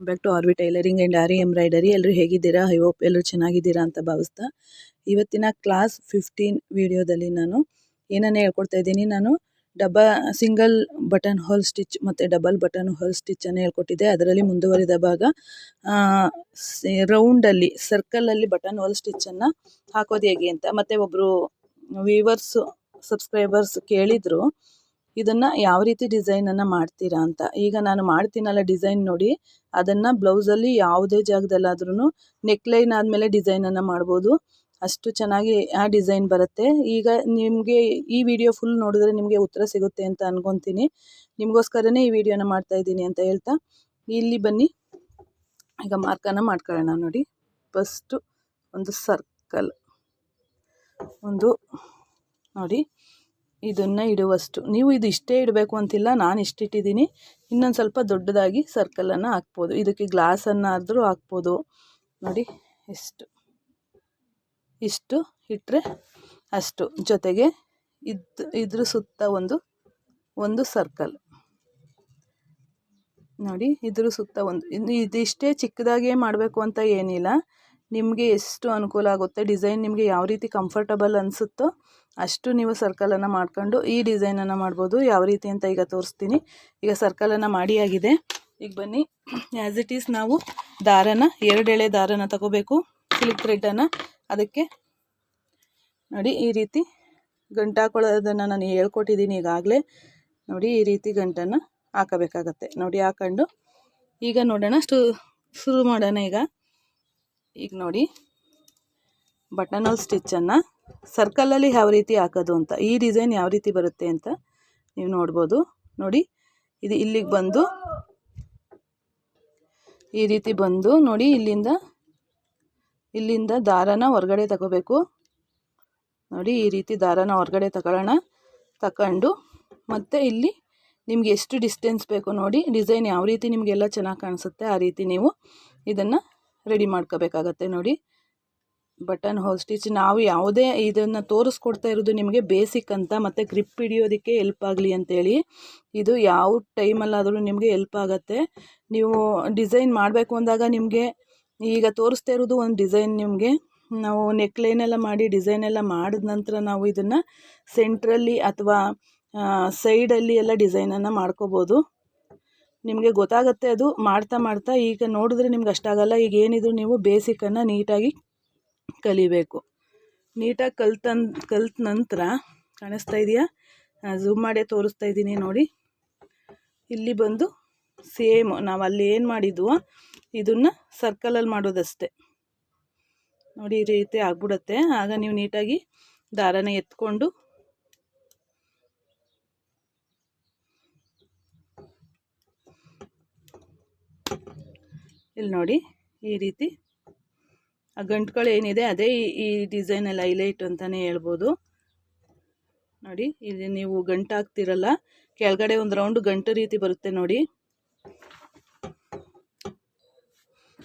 Back to RV tailoring and aari embroidery ಎಲ್ಲರೂ ಹೇಗಿದ್ದೀರಾ? I hope ಎಲ್ಲರೂ ಚೆನ್ನಾಗಿದ್ದೀರಾ ಅಂತ ಭಾವಿಸ್ತಾ. ಇವತ್ತಿನ ಕ್ಲಾಸ್ ಫಿಫ್ಟೀನ್ ವಿಡಿಯೋದಲ್ಲಿ ನಾನು ಏನನ್ನ ಹೇಳ್ಕೊಡ್ತಾ ಇದ್ದೀನಿ. ನಾನು ಡಬ್ಬ ಸಿಂಗಲ್ ಬಟನ್ ಹೋಲ್ ಸ್ಟಿಚ್ ಮತ್ತು ಡಬಲ್ ಬಟನ್ ಹೋಲ್ ಸ್ಟಿಚ್ಚನ್ನು ಹೇಳ್ಕೊಟ್ಟಿದ್ದೆ. ಅದರಲ್ಲಿ ಮುಂದುವರಿದ ಭಾಗ ರೌಂಡಲ್ಲಿ ಸರ್ಕಲಲ್ಲಿ ಬಟನ್ ಹೋಲ್ ಸ್ಟಿಚ್ಚನ್ನು ಹಾಕೋದು ಹೇಗೆ ಅಂತ. ಮತ್ತು ಒಬ್ಬರು ವೀವರ್ಸು ಸಬ್ಸ್ಕ್ರೈಬರ್ಸ್ ಕೇಳಿದರು. ಇದನ್ನು ಯಾವ ರೀತಿ ಡಿಸೈನನ್ನು ಮಾಡ್ತೀರಾ ಅಂತ. ಈಗ ನಾನು ಮಾಡ್ತೀನಲ್ಲ ಡಿಸೈನ್ ನೋಡಿ, ಅದನ್ನು ಬ್ಲೌಸಲ್ಲಿ ಯಾವುದೇ ಜಾಗದಲ್ಲಾದ್ರೂ ನೆಕ್ಲೈನ್ ಆದಮೇಲೆ ಡಿಸೈನನ್ನು ಮಾಡ್ಬೋದು. ಅಷ್ಟು ಚೆನ್ನಾಗಿ ಆ ಡಿಸೈನ್ ಬರುತ್ತೆ. ಈಗ ನಿಮಗೆ ಈ ವಿಡಿಯೋ ಫುಲ್ ನೋಡಿದ್ರೆ ನಿಮಗೆ ಉತ್ತರ ಸಿಗುತ್ತೆ ಅಂತ ಅನ್ಕೊತೀನಿ. ನಿಮಗೋಸ್ಕರನೇ ಈ ವಿಡಿಯೋನ ಮಾಡ್ತಾ ಇದ್ದೀನಿ ಅಂತ ಹೇಳ್ತಾ, ಇಲ್ಲಿ ಬನ್ನಿ. ಈಗ ಮಾರ್ಕನ್ನು ಮಾಡ್ಕೊಳ್ಳೋಣ ನೋಡಿ. ಫಸ್ಟು ಒಂದು ಸರ್ಕಲ್ ಒಂದು ನೋಡಿ. ಇದನ್ನು ಇಡುವಷ್ಟು. ನೀವು ಇದು ಇಷ್ಟೇ ಇಡಬೇಕು ಅಂತಿಲ್ಲ, ನಾನು ಇಷ್ಟಿಟ್ಟಿದ್ದೀನಿ ಇನ್ನೊಂದು ಸ್ವಲ್ಪ ದೊಡ್ಡದಾಗಿ ಸರ್ಕಲನ್ನು ಹಾಕ್ಬೋದು. ಇದಕ್ಕೆ ಗ್ಲಾಸನ್ನು ಆದರೂ ಹಾಕ್ಬೋದು. ನೋಡಿ, ಇಷ್ಟು. ಇಷ್ಟು ಇಟ್ಟರೆ ಅಷ್ಟು. ಜೊತೆಗೆ ಇದು, ಇದ್ರ ಸುತ್ತ ಒಂದು ಒಂದು ಸರ್ಕಲ್ ನೋಡಿ, ಇದ್ರ ಸುತ್ತ ಒಂದು. ಇನ್ನು ಇದಿಷ್ಟೇ ಚಿಕ್ಕದಾಗೇ ಮಾಡಬೇಕು ಅಂತ ಏನಿಲ್ಲ. ನಿಮಗೆ ಎಷ್ಟು ಅನುಕೂಲ ಆಗುತ್ತೆ? ಡಿಸೈನ್ ನಿಮಗೆ ಯಾವ ರೀತಿ ಕಂಫರ್ಟಬಲ್ ಅನಿಸುತ್ತೋ ಅಷ್ಟು ನೀವು ಸರ್ಕಲನ್ನು ಮಾಡ್ಕೊಂಡು ಈ ಡಿಸೈನನ್ನು ಮಾಡ್ಬೋದು. ಯಾವ ರೀತಿ ಅಂತ ಈಗ ತೋರಿಸ್ತೀನಿ. ಈಗ ಸರ್ಕಲನ್ನು ಮಾಡಿ ಆಗಿದೆ. ಈಗ ಬನ್ನಿ. ಆ್ಯಸ್ ಇಟ್ ಈಸ್ ನಾವು ದಾರನ, ಎರಡು ಎಳೆ ದಾರನ ತಗೋಬೇಕು. ಸಿಲ್ಕ್ ಥ್ರೆಡ್ಡನ್ನು ಅದಕ್ಕೆ ನೋಡಿ, ಈ ರೀತಿ ಗಂಟು ಹಾಕೊಳ್ಳೋದನ್ನು ನಾನು ಹೇಳ್ಕೊಟ್ಟಿದ್ದೀನಿ ಈಗಾಗಲೇ. ನೋಡಿ, ಈ ರೀತಿ ಗಂಟನ್ನು ಹಾಕಬೇಕಾಗತ್ತೆ. ನೋಡಿ, ಹಾಕೊಂಡು ಈಗ ನೋಡೋಣ. ಸ್ಟು, ಶುರು ಮಾಡೋಣ ಈಗ. ಈಗ ನೋಡಿ ಬಟನ್ ಹೋಲ್ ಸ್ಟಿಚ್ಚನ್ನು ಸರ್ಕಲಲ್ಲಿ ಯಾವ ರೀತಿ ಹಾಕೋದು ಅಂತ, ಈ ಡಿಸೈನ್ ಯಾವ ರೀತಿ ಬರುತ್ತೆ ಅಂತ ನೀವು ನೋಡ್ಬೋದು. ನೋಡಿ, ಇದು ಇಲ್ಲಿಗೆ ಬಂದು, ಈ ರೀತಿ ಬಂದು ನೋಡಿ, ಇಲ್ಲಿಂದ ಇಲ್ಲಿಂದ ದಾರನ ಹೊರಗಡೆ ತಗೋಬೇಕು. ನೋಡಿ, ಈ ರೀತಿ ದಾರನ ಹೊರಗಡೆ ತಗೊಳ್ಳೋಣ. ತಗೊಂಡು ಮತ್ತು ಇಲ್ಲಿ ನಿಮ್ಗೆ ಎಷ್ಟು ಡಿಸ್ಟೆನ್ಸ್ ಬೇಕು ನೋಡಿ ಡಿಸೈನ್ ಯಾವ ರೀತಿ ನಿಮಗೆಲ್ಲ ಚೆನ್ನಾಗಿ ಕಾಣಿಸುತ್ತೆ ಆ ರೀತಿ ನೀವು ಇದನ್ನು ರೆಡಿ ಮಾಡ್ಕೋಬೇಕಾಗತ್ತೆ ನೋಡಿ. ಬಟನ್ ಹೋಲ್ ಸ್ಟಿಚ್, ನಾವು ಯಾವುದೇ ಇದನ್ನು ತೋರಿಸ್ಕೊಡ್ತಾ ಇರೋದು ನಿಮಗೆ ಬೇಸಿಕ್ ಅಂತ ಮತ್ತು ಗ್ರಿಪ್ ಹಿಡಿಯೋದಕ್ಕೆ ಎಲ್ಪ್ ಆಗಲಿ ಅಂತೇಳಿ. ಇದು ಯಾವ ಟೈಮಲ್ಲಾದರೂ ನಿಮಗೆ ಎಲ್ಪ್ ಆಗುತ್ತೆ. ನೀವು ಡಿಸೈನ್ ಮಾಡಬೇಕು ಅಂದಾಗ ನಿಮಗೆ ಈಗ ತೋರಿಸ್ತಾ ಇರೋದು ಒಂದು ಡಿಸೈನ್ ನಿಮಗೆ. ನಾವು ನೆಕ್ಲೈನೆಲ್ಲ ಮಾಡಿ ಡಿಸೈನ್ ಎಲ್ಲ ಮಾಡಿದ ನಂತರ ನಾವು ಇದನ್ನು ಸೆಂಟ್ರಲ್ಲಿ ಅಥವಾ ಸೈಡಲ್ಲಿ ಎಲ್ಲ ಡಿಸೈನನ್ನು ಮಾಡ್ಕೋಬೋದು. ನಿಮಗೆ ಗೊತ್ತಾಗುತ್ತೆ ಅದು ಮಾಡ್ತಾ ಮಾಡ್ತಾ ಈಗ ನೋಡಿದ್ರೆ ನಿಮ್ಗೆ ಅಷ್ಟಾಗಲ್ಲ. ಈಗ ಏನಿದ್ರು ನೀವು ಬೇಸಿಕನ್ನು ನೀಟಾಗಿ ಕಲಿಬೇಕು. ನೀಟಾಗಿ ಕಲ್ತನ್, ಕಲ್ತ ನಂತರ ಕಾಣಿಸ್ತಾ ಇದೆಯಾ? ಝೂಮ್ ಮಾಡೇ ತೋರಿಸ್ತಾ ಇದ್ದೀನಿ ನೋಡಿ. ಇಲ್ಲಿ ಬಂದು ಸೇಮ್ ನಾವು ಅಲ್ಲಿ ಏನು ಮಾಡಿದ್ವೋ ಇದನ್ನು ಸರ್ಕಲಲ್ಲಿ ಮಾಡೋದಷ್ಟೇ. ನೋಡಿ ಈ ರೀತಿ ಆಗ್ಬಿಡುತ್ತೆ. ಆಗ ನೀವು ನೀಟಾಗಿ ದಾರನ ಎತ್ಕೊಂಡು ಇಲ್ಲಿ ನೋಡಿ ಈ ರೀತಿ ಆ ಗಂಟುಗಳು ಏನಿದೆ, ಅದೇ ಈ ಡಿಸೈನಲ್ಲಿ ಹೈಲೈಟ್ ಅಂತಲೇ ಹೇಳ್ಬೋದು. ನೋಡಿ, ಇಲ್ಲಿ ನೀವು ಗಂಟು ಹಾಕ್ತಿರಲ್ಲ, ಕೆಳಗಡೆ ಒಂದು ರೌಂಡ್ ಗಂಟು ರೀತಿ ಬರುತ್ತೆ ನೋಡಿ.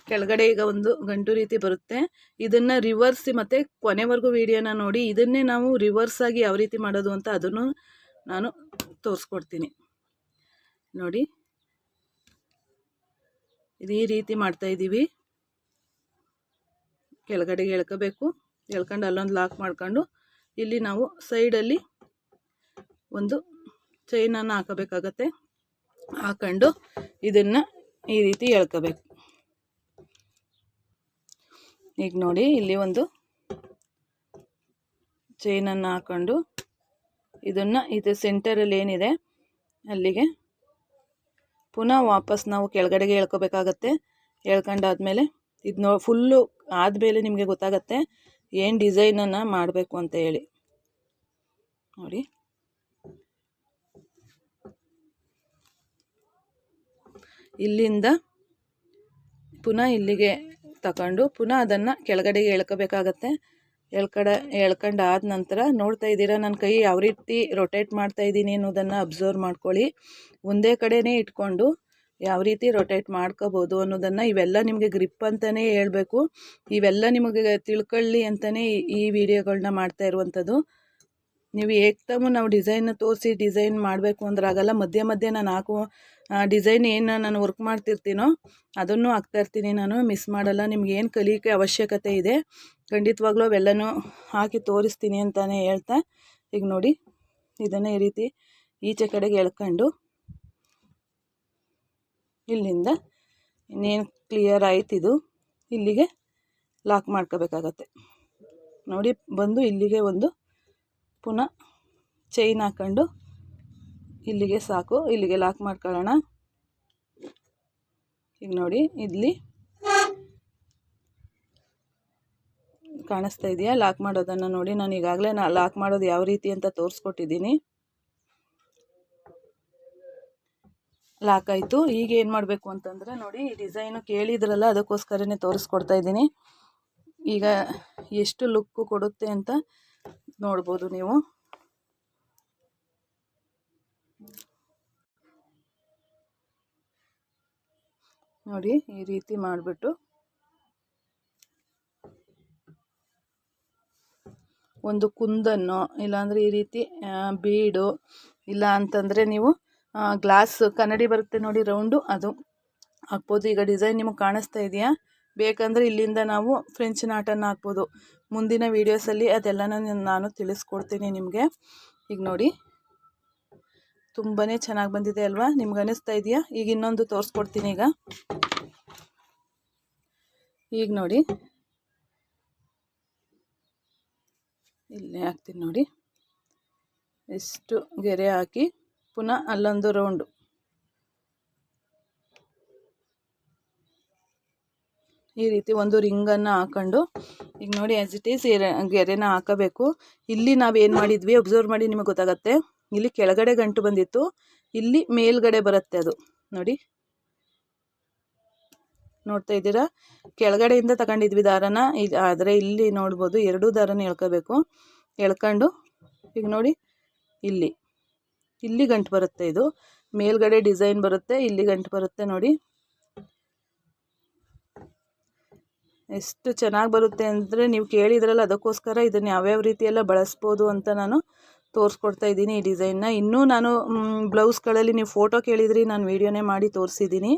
ಕೆಳಗಡೆ ಈಗ ಒಂದು ಗಂಟು ರೀತಿ ಬರುತ್ತೆ. ಇದನ್ನು ರಿವರ್ಸ್ ಮತ್ತು ಕೊನೆವರೆಗೂ ವಿಡಿಯೋನ ನೋಡಿ, ಇದನ್ನೇ ನಾವು ರಿವರ್ಸ್ ಆಗಿ ಯಾವ ರೀತಿ ಮಾಡೋದು ಅಂತ ಅದನ್ನು ನಾನು ತೋರಿಸ್ಕೊಡ್ತೀನಿ. ನೋಡಿ, ಇದು ಈ ರೀತಿ ಮಾಡ್ತಾಯಿದ್ದೀವಿ ಕೆಳಗಡೆಗೆ ಎಳ್ಕೋಬೇಕು. ಎಳ್ಕೊಂಡು ಅಲ್ಲೊಂದು ಲಾಕ್ ಮಾಡ್ಕೊಂಡು ಇಲ್ಲಿ ನಾವು ಸೈಡಲ್ಲಿ ಒಂದು ಚೈನನ್ನು ಹಾಕಬೇಕಾಗತ್ತೆ. ಹಾಕೊಂಡು ಇದನ್ನು ಈ ರೀತಿ ಎಳ್ಕೋಬೇಕು. ಈಗ ನೋಡಿ ಇಲ್ಲಿ ಒಂದು ಚೈನನ್ನು ಹಾಕೊಂಡು ಇದನ್ನು ಇದು ಸೆಂಟರಲ್ಲಿ ಏನಿದೆ ಅಲ್ಲಿಗೆ ಪುನಃ ವಾಪಸ್ ನಾವು ಕೆಳಗಡೆಗೆ ಎಳ್ಕೋಬೇಕಾಗತ್ತೆ. ಎಳ್ಕೊಂಡಾದ್ಮೇಲೆ ಇದು ನೋ, ಫುಲ್ಲು ಆದಮೇಲೆ ನಿಮಗೆ ಗೊತ್ತಾಗತ್ತೆ ಏನು ಡಿಸೈನನ್ನು ಮಾಡಬೇಕು ಅಂತ ಹೇಳಿ. ನೋಡಿ. ಇಲ್ಲಿಂದ ಪುನಃ ಇಲ್ಲಿಗೆ ತಗೊಂಡು ಪುನಃ ಅದನ್ನು ಕೆಳಗಡೆಗೆ ಎಳ್ಕೋಬೇಕಾಗತ್ತೆ. ಎಳ್ಕಡೆ ಎಳ್ಕೊಂಡು ಆದ ನಂತರ ನೋಡ್ತಾ ಇದ್ದೀರಾ ನನ್ನ ಕೈ ಯಾವ ರೀತಿ ರೊಟೇಟ್ ಮಾಡ್ತಾ ಇದ್ದೀನಿ ಅನ್ನೋದನ್ನು ಅಬ್ಸರ್ವ್ ಮಾಡ್ಕೊಳ್ಳಿ. ಒಂದೇ ಕಡೆನೇ ಇಟ್ಕೊಂಡು ಯಾವ ರೀತಿ ರೊಟೇಟ್ ಮಾಡ್ಕೋಬೋದು ಅನ್ನೋದನ್ನು ಇವೆಲ್ಲ ನಿಮಗೆ ಗ್ರಿಪ್ ಅಂತಲೇ ಹೇಳಬೇಕು. ಇವೆಲ್ಲ ನಿಮಗೆ ತಿಳ್ಕೊಳ್ಳಿ ಅಂತಲೇ ಈ ವಿಡಿಯೋಗಳನ್ನ ಮಾಡ್ತಾ ಇರುವಂಥದ್ದು. ನೀವು ಏಕ್ದಮ್ ನಾವು ಡಿಸೈನ್ ತೋರಿಸಿ ಡಿಸೈನ್ ಮಾಡಬೇಕು ಅಂದ್ರೆ ಆಗಲ್ಲ. ಮಧ್ಯೆ ಮಧ್ಯೆ ನಾನು ಹಾಕುವ ಡಿಸೈನ್ ಏನು ನಾನು ವರ್ಕ್ ಮಾಡ್ತಿರ್ತೀನೋ ಅದನ್ನು ಹಾಕ್ತಾ ಇರ್ತೀನಿ ನಾನು. ಮಿಸ್ ಮಾಡಲ್ಲ. ನಿಮ್ಗೆ ಏನು ಕಲಿಯೋಕ್ಕೆ ಅವಶ್ಯಕತೆ ಇದೆ, ಖಂಡಿತವಾಗ್ಲೂ ಅವೆಲ್ಲನೂ ಹಾಕಿ ತೋರಿಸ್ತೀನಿ ಅಂತಲೇ ಹೇಳ್ತಾ. ಈಗ ನೋಡಿ, ಇದನ್ನು ಈ ರೀತಿ ಈಚೆ ಕಡೆಗೆ ಎಳ್ಕೊಂಡು ಇಲ್ಲಿಂದ ಇನ್ನೇನು ಕ್ಲಿಯರ್ ಆಯ್ತು ಇದು. ಇಲ್ಲಿಗೆ ಲಾಕ್ ಮಾಡ್ಕೋಬೇಕಾಗತ್ತೆ. ನೋಡಿ, ಬಂದು ಇಲ್ಲಿಗೆ ಒಂದು ಪುನಃ ಚೈನ್ ಹಾಕ್ಕೊಂಡು ಇಲ್ಲಿಗೆ ಸಾಕು. ಇಲ್ಲಿಗೆ ಲಾಕ್ ಮಾಡ್ಕೊಳ್ಳೋಣ. ಈಗ ನೋಡಿ, ಇಲ್ಲಿ ಕಾಣಿಸ್ತಾ ಇದೆಯಾ? ಲಾಕ್ ಮಾಡೋದನ್ನು ನೋಡಿ, ನಾನು ಈಗಾಗಲೇ ನಾ ಲಾಕ್ ಮಾಡೋದು ಯಾವ ರೀತಿ ಅಂತ ತೋರಿಸ್ಕೊಟ್ಟಿದ್ದೀನಿ. ಲಾಕ್ ಆಯಿತು. ಈಗ ಏನು ಮಾಡಬೇಕು ಅಂತಂದರೆ ನೋಡಿ, ಈ ಡಿಸೈನು ಕೇಳಿದ್ರಲ್ಲ, ಅದಕ್ಕೋಸ್ಕರನೇ ತೋರಿಸ್ಕೊಡ್ತಾ ಇದ್ದೀನಿ. ಈಗ ಎಷ್ಟು ಲುಕ್ಕು ಕೊಡುತ್ತೆ ಅಂತ ನೋಡ್ಬೋದು ನೀವು. ನೋಡಿ, ಈ ರೀತಿ ಮಾಡಿಬಿಟ್ಟು. ಒಂದು ಕುಂದನ್ನು, ಇಲ್ಲಾಂದರೆ ಈ ರೀತಿ ಬೀಡು ಇಲ್ಲ ಅಂತಂದರೆ ನೀವು ಗ್ಲಾಸ್ ಕನ್ನಡಿ ಬರುತ್ತೆ ನೋಡಿ ರೌಂಡು ಅದು. ಹಾಕ್ಬೋದು. ಈಗ ಡಿಸೈನ್ ನಿಮಗೆ ಕಾಣಿಸ್ತಾ ಇದೆಯಾ? ಬೇಕಂದರೆ ಇಲ್ಲಿಂದ ನಾವು ಫ್ರೆಂಚ್ ನಾಟನ್ನು ಹಾಕ್ಬೋದು. ಮುಂದಿನ ವೀಡಿಯೋಸಲ್ಲಿ ಅದೆಲ್ಲನೂ ನಾನು ತಿಳಿಸ್ಕೊಡ್ತೀನಿ ನಿಮಗೆ. ಈಗ ನೋಡಿ. ತುಂಬಾ ಚೆನ್ನಾಗಿ ಬಂದಿದೆ ಅಲ್ವಾ? ನಿಮ್ಗೆ ಅನ್ನಿಸ್ತಾ ಇದೆಯಾ? ಈಗ ಇನ್ನೊಂದು ತೋರಿಸ್ಕೊಡ್ತೀನಿ ಈಗ. ಈಗ ನೋಡಿ. ಇಲ್ಲೇ ಹಾಕ್ತೀನಿ ನೋಡಿ. ಎಷ್ಟು ಗೆರೆ ಹಾಕಿ. ಪುನಃ ಅಲ್ಲೊಂದು ರೌಂಡು ಈ ರೀತಿ ಒಂದು ರಿಂಗನ್ನು ಹಾಕೊಂಡು, ಈಗ ನೋಡಿ ಆ್ಯಸ್ ಇಟ್ ಈಸ್ ಗೆರೆನ ಹಾಕಬೇಕು. ಇಲ್ಲಿ ನಾವು ಏನು ಮಾಡಿದ್ವಿ ಅಬ್ಸರ್ವ್ ಮಾಡಿ ನಿಮಗೆ ಗೊತ್ತಾಗತ್ತೆ. ಇಲ್ಲಿ ಕೆಳಗಡೆ ಗಂಟು ಬಂದಿತ್ತು, ಇಲ್ಲಿ ಮೇಲ್ಗಡೆ ಬರುತ್ತೆ ಅದು. ನೋಡಿ. ನೋಡ್ತಾ ಇದ್ದೀರಾ? ಕೆಳಗಡೆಯಿಂದ ತಗೊಂಡಿದ್ವಿ ದಾರನ ಇಲ್ಲಿ ಆದರೆ ಇಲ್ಲಿ ನೋಡ್ಬೋದು ಎರಡೂ ದಾರನ ಎಳ್ಕೋಬೇಕು. ಎಳ್ಕೊಂಡು, ಈಗ ನೋಡಿ, ಇಲ್ಲಿ. ಇಲ್ಲಿ ಗಂಟು ಬರುತ್ತೆ ಇದು. ಮೇಲ್ಗಡೆ ಡಿಸೈನ್ ಬರುತ್ತೆ, ಇಲ್ಲಿ ಗಂಟು ಬರುತ್ತೆ ನೋಡಿ. ಎಷ್ಟು ಚೆನ್ನಾಗಿ ಬರುತ್ತೆ ಅಂದರೆ ನೀವು ಕೇಳಿದ್ರಲ್ಲ, ಅದಕ್ಕೋಸ್ಕರ ಇದನ್ನು ಯಾವ್ಯಾವ ರೀತಿಯೆಲ್ಲ ಬಳಸ್ಬೋದು ಅಂತ ನಾನು ತೋರಿಸ್ಕೊಡ್ತಾ ಇದ್ದೀನಿ ಈ ಡಿಸೈನ್ನ ಇನ್ನೂ ನಾನು ಬ್ಲೌಸ್ಗಳಲ್ಲಿ ನೀವು ಫೋಟೋ ಕೇಳಿದ್ರಿ, ನಾನು ವೀಡಿಯೋನೇ ಮಾಡಿ ತೋರಿಸಿದ್ದೀನಿ.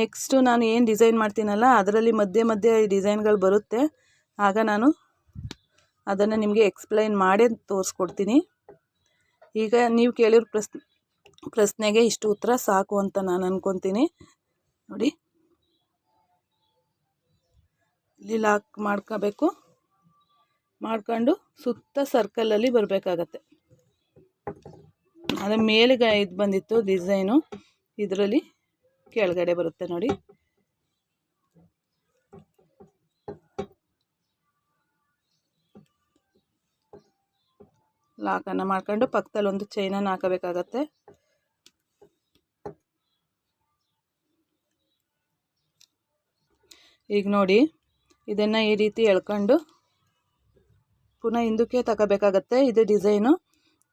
ನೆಕ್ಸ್ಟು ನಾನು ಏನು ಡಿಸೈನ್ ಮಾಡ್ತೀನಲ್ಲ, ಅದರಲ್ಲಿ ಮಧ್ಯೆ ಮಧ್ಯೆ ಈ ಡಿಸೈನ್ಗಳು ಬರುತ್ತೆ. ಆಗ ನಾನು ಅದನ್ನು ನಿಮಗೆ ಎಕ್ಸ್ಪ್ಲೈನ್ ಮಾಡೇ ತೋರಿಸ್ಕೊಡ್ತೀನಿ. ಈಗ ನೀವು ಕೇಳಿರೋ ಪ್ರಶ್ನೆ ಪ್ರಶ್ನೆಗೆ ಇಷ್ಟು ಉತ್ತರ ಸಾಕು ಅಂತ ನಾನು ಅನ್ಕೊತೀನಿ. ನೋಡಿ. ಇಲ್ಲಿ ಲಾಕ್ ಮಾಡ್ಕೋಬೇಕು. ಮಾಡ್ಕೊಂಡು ಸುತ್ತ ಸರ್ಕಲಲ್ಲಿ ಬರಬೇಕಾಗತ್ತೆ. ಅದರ ಮೇಲಿಗೆ ಇದು ಬಂದಿತ್ತು ಡಿಸೈನು ಇದರಲ್ಲಿ ಕೆಳಗಡೆ ಬರುತ್ತೆ ನೋಡಿ. ಲಾಕನ್ನು ಮಾಡ್ಕೊಂಡು ಪಕ್ಕದಲ್ಲಿ ಒಂದು ಚೈನನ್ನು ಹಾಕಬೇಕಾಗತ್ತೆ. ಈಗ ನೋಡಿ, ಇದನ್ನು ಈ ರೀತಿ ಎಳ್ಕೊಂಡು ಪುನಃ ಹಿಂದಕ್ಕೆ ತಗೋಬೇಕಾಗತ್ತೆ ಇದು ಡಿಸೈನು.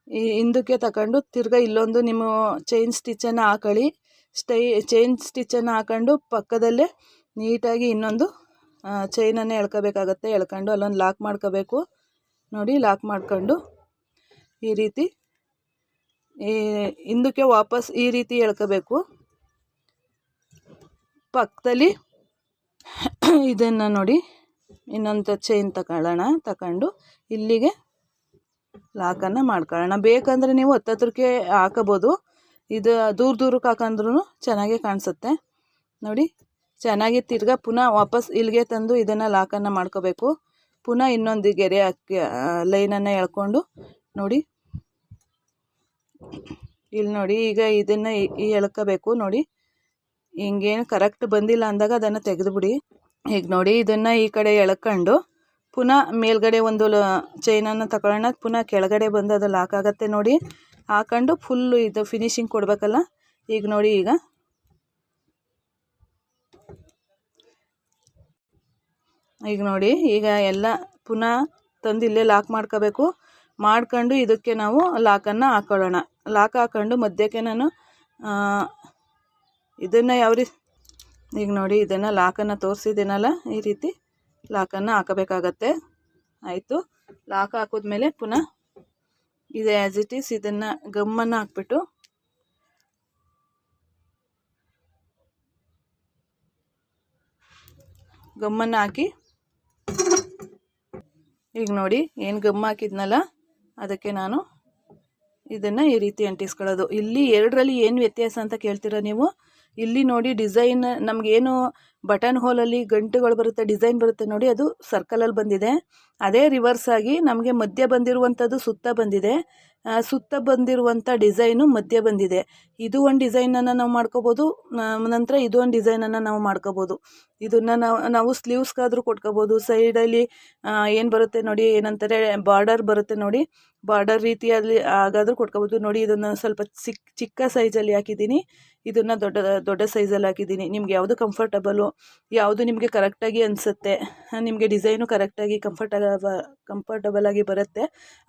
ಈ ಹಿಂದಕ್ಕೆ ತಗೊಂಡು ತಿರ್ಗಾ ಇಲ್ಲೊಂದು ನಿಮ್ಮ ಚೈನ್ ಸ್ಟಿಚ್ಚನ್ನು ಹಾಕೊಳ್ಳಿ. ಸ್ಟೈ ಚೈನ್ ಸ್ಟಿಚ್ಚನ್ನು ಹಾಕೊಂಡು ಪಕ್ಕದಲ್ಲೇ ನೀಟಾಗಿ ಇನ್ನೊಂದು ಚೈನನ್ನು ಎಳ್ಕೋಬೇಕಾಗತ್ತೆ. ಎಳ್ಕೊಂಡು ಅಲ್ಲೊಂದು ಲಾಕ್ ಮಾಡ್ಕೋಬೇಕು. ನೋಡಿ ಲಾಕ್ ಮಾಡ್ಕೊಂಡು ಈ ರೀತಿ. ಈ ಹಿಂದಕ್ಕೆ ವಾಪಸ್ ಈ ರೀತಿ ಎಳ್ಕೋಬೇಕು. ಪಕ್ಕದಲ್ಲಿ ಇದನ್ನು ನೋಡಿ, ಇನ್ನೊಂದು ಚೈನ್ ತಗೊಳ್ಳೋಣ ತಗೊಂಡು ಇಲ್ಲಿಗೆ ಲಾಕನ್ನು ಮಾಡ್ಕೊಳ್ಳೋಣ. ಬೇಕಂದರೆ ನೀವು ಹತ್ತತ್ರಕ್ಕೆ ಹಾಕೋಬೋದು. ಇದು ದೂರ ದೂರಕ್ಕೆ ಹಾಕಂದ್ರೂ ಚೆನ್ನಾಗೇ ಕಾಣಿಸುತ್ತೆ. ನೋಡಿ, ಚೆನ್ನಾಗಿ ತಿರ್ಗಾ ಪುನಃ ವಾಪಸ್ ಇಲ್ಲಿಗೆ ತಂದು ಇದನ್ನು ಲಾಕನ್ನು ಮಾಡ್ಕೋಬೇಕು. ಪುನಃ ಇನ್ನೊಂದು ಗೆರೆ ಹಾಕಿ ಲೈನನ್ನು ಎಳ್ಕೊಂಡು ನೋಡಿ. ಇಲ್ಲಿ ನೋಡಿ, ಈಗ ಇದನ್ನು ಎಳ್ಕೋಬೇಕು ನೋಡಿ. ಹಿಂಗೇನು ಕರೆಕ್ಟ್ ಬಂದಿಲ್ಲ ಅಂದಾಗ ಅದನ್ನು ತೆಗೆದುಬಿಡಿ. ಈಗ ನೋಡಿ, ಇದನ್ನು ಈ ಕಡೆ ಎಳ್ಕೊಂಡು ಪುನಃ ಮೇಲ್ಗಡೆ ಒಂದು ಚೈನನ್ನು ತಗೊಳ್ಳೋಣ ಪುನಃ ಕೆಳಗಡೆ ಬಂದು ಅದು ಲಾಕ್ ಆಗುತ್ತೆ ನೋಡಿ. ಹಾಕೊಂಡು ಫುಲ್ಲು ಇದು ಫಿನಿಶಿಂಗ್ ಕೊಡಬೇಕಲ್ಲ. ಈಗ ನೋಡಿ ಈಗ. ಈಗ ನೋಡಿ, ಈಗ ಎಲ್ಲ ಪುನಃ ತಂದು ಇಲ್ಲೇ ಲಾಕ್ ಮಾಡ್ಕೋಬೇಕು. ಮಾಡ್ಕೊಂಡು ಇದಕ್ಕೆ ನಾವು ಲಾಕನ್ನು ಹಾಕೊಳ್ಳೋಣ. ಲಾಕ್ ಹಾಕೊಂಡು ಮಧ್ಯಕ್ಕೆ ನಾನು ಇದನ್ನು ಯಾವ ರೀತಿ, ಈಗ ನೋಡಿ ಇದನ್ನು ಲಾಕನ್ನು ತೋರಿಸಿದ್ದೀನಲ್ಲ, ಈ ರೀತಿ ಲಾಕನ್ನು ಹಾಕಬೇಕಾಗತ್ತೆ. ಆಯಿತು. ಲಾಕ್ ಹಾಕಿದ್ಮೇಲೆ ಪುನಃ ಇದು ಆ್ಯಸ್ ಇಟ್ ಈಸ್ ಇದನ್ನು ಗಮ್ಮನ್ನು ಹಾಕ್ಬಿಟ್ಟು ಗಮ್ಮನ್ನು ಹಾಕಿ, ಈಗ ನೋಡಿ ಏನು ಗಮ್ ಹಾಕಿದ್ನಲ್ಲ ಅದಕ್ಕೆ ನಾನು ಇದನ್ನು ಈ ರೀತಿ ಅಂಟಿಸ್ಕೊಳ್ಳೋದು. ಇಲ್ಲಿ ಎರಡರಲ್ಲಿ ಏನು ವ್ಯತ್ಯಾಸ ಅಂತ ಕೇಳ್ತೀರಾ ನೀವು? ಇಲ್ಲಿ ನೋಡಿ ಡಿಸೈನ್, ನಮಗೇನು ಬಟನ್ ಹೋಲಲ್ಲಿ ಗಂಟುಗಳು ಬರುತ್ತೆ, ಡಿಸೈನ್ ಬರುತ್ತೆ ನೋಡಿ ಅದು ಸರ್ಕಲಲ್ಲಿ ಬಂದಿದೆ. ಅದೇ ರಿವರ್ಸ್ ಆಗಿ ನಮಗೆ ಮಧ್ಯ ಬಂದಿರುವಂಥದ್ದು ಸುತ್ತ ಬಂದಿದೆ. ಸುತ್ತ ಬಂದಿರುವಂಥ ಡಿಸೈನು ಮಧ್ಯ ಬಂದಿದೆ. ಇದು ಒಂದು ಡಿಸೈನನ್ನು ನಾವು ಮಾಡ್ಕೋಬೋದು ನಂತರ ಇದು ಒಂದು ಡಿಸೈನನ್ನು ನಾವು ಮಾಡ್ಕೋಬೋದು. ಇದನ್ನು ನಾವು ನಾವು ಸ್ಲೀವ್ಸ್ಗಾದರೂ ಕೊಟ್ಕೋಬೋದು ಸೈಡಲ್ಲಿ ಏನು ಬರುತ್ತೆ ನೋಡಿ, ಏನಂತಾರೆ ಬಾರ್ಡರ್ ಬರುತ್ತೆ ನೋಡಿ ಬಾರ್ಡರ್ ರೀತಿಯಲ್ಲಿ ಹಾಗಾದರೂ ಕೊಟ್ಕೋಬೋದು. ನೋಡಿ, ಇದನ್ನು ಸ್ವಲ್ಪ ಚಿಕ್ಕ ಚಿಕ್ಕ ಸೈಜಲ್ಲಿ ಹಾಕಿದ್ದೀನಿ. ಇದನ್ನು ದೊಡ್ಡ ದೊಡ್ಡ ಸೈಜಲ್ಲಿ ಹಾಕಿದ್ದೀನಿ. ನಿಮ್ಗೆ ಯಾವುದು ಕಂಫರ್ಟಬಲು ಯಾವುದು ನಿಮಗೆ ಕರೆಕ್ಟಾಗಿ ಅನಿಸುತ್ತೆ, ನಿಮಗೆ ಡಿಸೈನು ಕರೆಕ್ಟಾಗಿ ಕಂಫರ್ಟಬ ಕಂಫರ್ಟಬಲ್ ಆಗಿ ಬರುತ್ತೆ,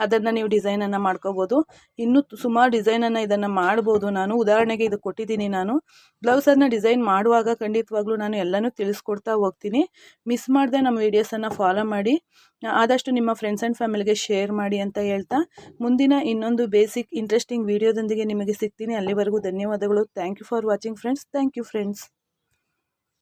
ಅದನ್ನು ನೀವು ಡಿಸೈನನ್ನು ಮಾಡ್ಕೋಬೋದು. ಇನ್ನೂ ಸುಮಾರು ಡಿಸೈನನ್ನು ಇದನ್ನು ಮಾಡ್ಬೋದು ನಾನು. ಉದಾಹರಣೆಗೆ ಇದು ಕೊಟ್ಟಿದ್ದೀನಿ ನಾನು. ಬ್ಲೌಸನ್ನು ಡಿಸೈನ್ ಮಾಡುವಾಗ ಖಂಡಿತವಾಗ್ಲೂ ನಾನು ಎಲ್ಲನೂ ತಿಳಿಸ್ಕೊಡ್ತಾ ಹೋಗ್ತೀನಿ. ಮಿಸ್ ಮಾಡದೆ ನಮ್ಮ ವೀಡಿಯೋಸನ್ನು ಫಾಲೋ ಮಾಡಿ. ಆದಷ್ಟು ನಿಮ್ಮ ಫ್ರೆಂಡ್ಸ್ ಆ್ಯಂಡ್ ಫ್ಯಾಮಿಲಿಗೆ ಶೇರ್ ಮಾಡಿ ಅಂತ ಹೇಳ್ತಾ. ಮುಂದಿನ ಇನ್ನೊಂದು ಬೇಸಿಕ್ ಇಂಟ್ರೆಸ್ಟಿಂಗ್ ವಿಡಿಯೋದೊಂದಿಗೆ ನಿಮಗೆ ಸಿಗ್ತೀನಿ. ಅಲ್ಲಿವರೆಗೂ ಧನ್ಯವಾದಗಳು. Thank you for watching friends thank you friends